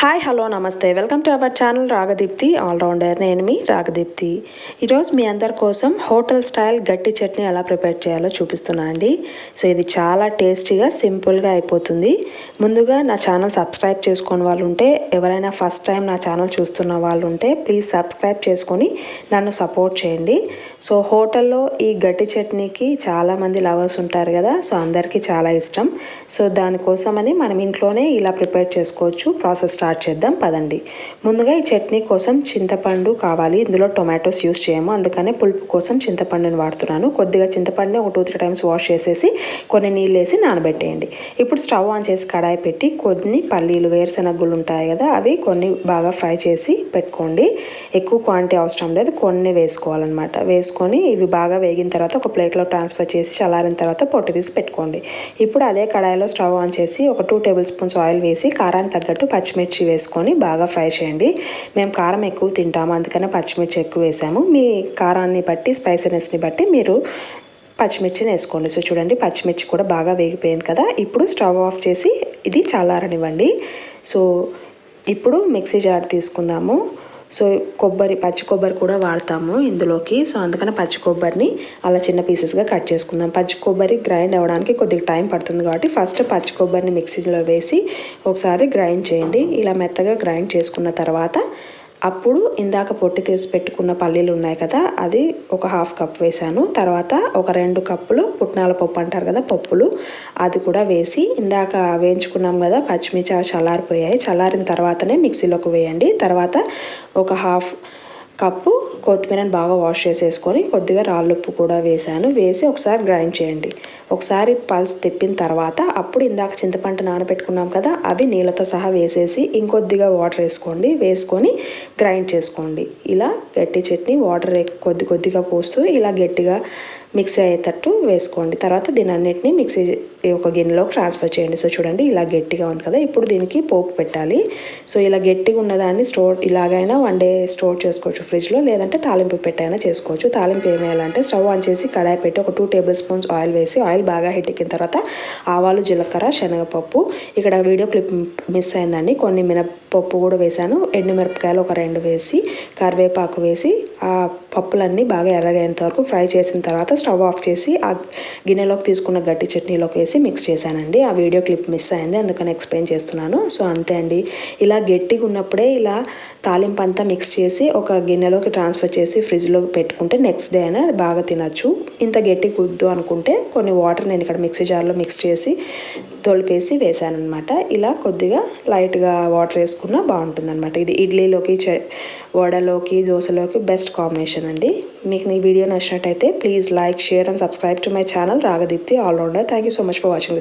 Hi hello నమస్తే. Welcome to our channel Ragadeepthi allrounder నేను మీ రాగదీప్తి ఈరోజు మీ అందరి కోసం హోటల్ స్టైల్ గట్టి చట్నీ ఎలా ప్రిపేర్ చేయాలో చూపిస్తున్నా అండి. సో ఇది చాలా టేస్టీగా సింపుల్గా అయిపోతుంది. ముందుగా నా ఛానల్ సబ్స్క్రైబ్ చేసుకుని వాళ్ళు ఉంటే ఎవరైనా ఫస్ట్ టైం నా ఛానల్ చూస్తున్న వాళ్ళు ఉంటే ప్లీజ్ సబ్స్క్రైబ్ చేసుకొని నన్ను సపోర్ట్ చేయండి. సో హోటల్లో ఈ గట్టి చట్నీకి చాలామంది లవర్స్ ఉంటారు కదా సో అందరికీ చాలా ఇష్టం. సో దానికోసమని మనం ఇంట్లోనే ఇలా ప్రిపేర్ చేసుకోవచ్చు ప్రాసెస్ స్టార్ట్ చేద్దాం. పదండి. ముందుగా ఈ చట్నీ కోసం చింతపండు కావాలి. ఇందులో టొమాటోస్ యూస్ చేయము. అందుకనే పులుపు కోసం చింతపండుని వాడుతున్నాను. కొద్దిగా చింతపండుని ఒక టూ త్రీ టైమ్స్ వాష్ చేసేసి కొన్ని నీళ్ళు వేసి నానబెట్టేయండి. ఇప్పుడు స్టవ్ ఆన్ చేసి కడాయి పెట్టి కొన్ని పల్లీలు వేరుశనగులు ఉంటాయి కదా అవి కొన్ని బాగా ఫ్రై చేసి పెట్టుకోండి. ఎక్కువ క్వాంటిటీ అవసరం లేదు. కొన్ని వేసుకోవాలన్నమాట. వేసుకొని ఇవి బాగా వేగిన తర్వాత ఒక ప్లేట్లో ట్రాన్స్ఫర్ చేసి చల్లారిన తర్వాత పొట్టు తీసి పెట్టుకోండి. ఇప్పుడు అదే కడాయిలో స్టవ్ ఆన్ చేసి ఒక టూ టేబుల్ స్పూన్స్ ఆయిల్ వేసి కారానికి తగ్గట్టు పచ్చిమిర్చి పచ్చిమిర్చి వేసుకొని బాగా ఫ్రై చేయండి. మేము కారం ఎక్కువ తింటాము అందుకనే పచ్చిమిర్చి ఎక్కువ వేసాము. మీ కారాన్ని బట్టి స్పైసీనెస్ని బట్టి మీరు పచ్చిమిర్చిని వేసుకోండి. సో చూడండి పచ్చిమిర్చి కూడా బాగా వేగిపోయింది కదా. ఇప్పుడు స్టవ్ ఆఫ్ చేసి ఇది చల్లారనివ్వండి. సో ఇప్పుడు మిక్సీ జార్ తీసుకుందాము. సో కొబ్బరి పచ్చి కొబ్బరి కూడా వాడతాము ఇందులోకి. సో అందుకని పచ్చి కొబ్బరిని అలా చిన్న పీసెస్గా కట్ చేసుకుందాం. పచ్చి కొబ్బరి గ్రైండ్ అవ్వడానికి కొద్దిగా టైం పడుతుంది కాబట్టి ఫస్ట్ పచ్చి కొబ్బరిని మిక్సీలో వేసి ఒకసారి గ్రైండ్ చేయండి. ఇలా మెత్తగా గ్రైండ్ చేసుకున్న తర్వాత అప్పుడు ఇందాక పొట్టి తీసి పెట్టుకున్న పల్లీలు ఉన్నాయి కదా అది ఒక హాఫ్ కప్ వేసాను తర్వాత ఒక రెండు కప్పులు పుట్నాల పప్పు అంటారు కదా పప్పులు అది కూడా వేసి ఇందాక వేయించుకున్నాం కదా పచ్చిమిర్చి చల్లారిపోయాయి. చల్లారిన తర్వాతనే మిక్సీలోకి వేయండి. తర్వాత ఒక హాఫ్ కప్పు కొత్తిమీరని బాగా వాష్ చేసేసుకొని కొద్దిగా రాళ్ళుప్పు కూడా వేసాను వేసి ఒకసారి గ్రైండ్ చేయండి. ఒకసారి పల్స్ తిప్పిన తర్వాత అప్పుడు ఇందాక చింతపంట నానబెట్టుకున్నాం కదా అవి నీళ్ళతో సహా వేసేసి ఇంకొద్దిగా వాటర్ వేసుకోండి. వేసుకొని గ్రైండ్ చేసుకోండి. ఇలా గట్టి చట్నీ వాటర్ కొద్ది కొద్దిగా పోస్తూ ఇలా గట్టిగా మిక్సీ అయ్యేటట్టు వేసుకోండి. తర్వాత దీని అన్నిటిని మిక్సీ ఒక గిన్నెలోకి ట్రాన్స్ఫర్ చేయండి. సో చూడండి ఇలా గట్టిగా ఉంది కదా. ఇప్పుడు దీనికి పోపు పెట్టాలి. సో ఇలా గట్టిగా ఉన్నదాన్ని స్టోర్ ఇలాగైనా వన్ డే స్టోర్ చేసుకోవచ్చు ఫ్రిడ్జ్లో. లేదంటే తాలింపు పెట్టైనా చేసుకోవచ్చు. తాలింపు ఏమేయాలంటే స్టవ్ ఆన్ చేసి కడాయి పెట్టి ఒక టూ టేబుల్ స్పూన్స్ ఆయిల్ వేసి ఆయిల్ బాగా హీట్ ఎక్కిన తర్వాత ఆవాలు జీలకర్ర శనగపప్పు. ఇక్కడ వీడియో క్లిప్ మిస్ అయిందండి. కొన్ని మినపప్పు కూడా వేసాను ఎండుమిరపకాయలు ఒక రెండు వేసి కరివేపాకు వేసి ఆ పప్పులన్నీ బాగా ఎర్రగైనంత వరకు ఫ్రై చేసిన తర్వాత స్టవ్ ఆఫ్ చేసి ఆ గిన్నెలోకి తీసుకున్న గట్టి చట్నీలోకి వేసి మిక్స్ చేశానండి. ఆ వీడియో క్లిప్ మిస్ అయింది అందుకని ఎక్స్ప్లెయిన్ చేస్తున్నాను. సో అంతే అండి. ఇలా గట్టిగా ఉన్నప్పుడే ఇలా తాలింపు అంతా మిక్స్ చేసి ఒక గిన్నెలోకి ట్రాన్స్ఫర్ చేసి ఫ్రిడ్జ్లో పెట్టుకుంటే నెక్స్ట్ డే అయినా బాగా తినచ్చు. ఇంత గట్టి కుద్దు అనుకుంటే కొన్ని వాటర్ నేను ఇక్కడ మిక్సీ జార్లో మిక్స్ చేసి తొలిపేసి వేసాను అనమాట ఇలా కొద్దిగా లైట్గా వాటర్ వేసుకున్నా బాగుంటుంది అనమాట ఇది ఇడ్లీలోకి వడలోకి దోశలోకి బెస్ట్ బెస్ట్ కాంబినేషన్ అండి. మీకు ఈ వీడియో నచ్చినట్టయితే please like share and subscribe to my channel. Ragadeepthi allrounder thank you so much for watching this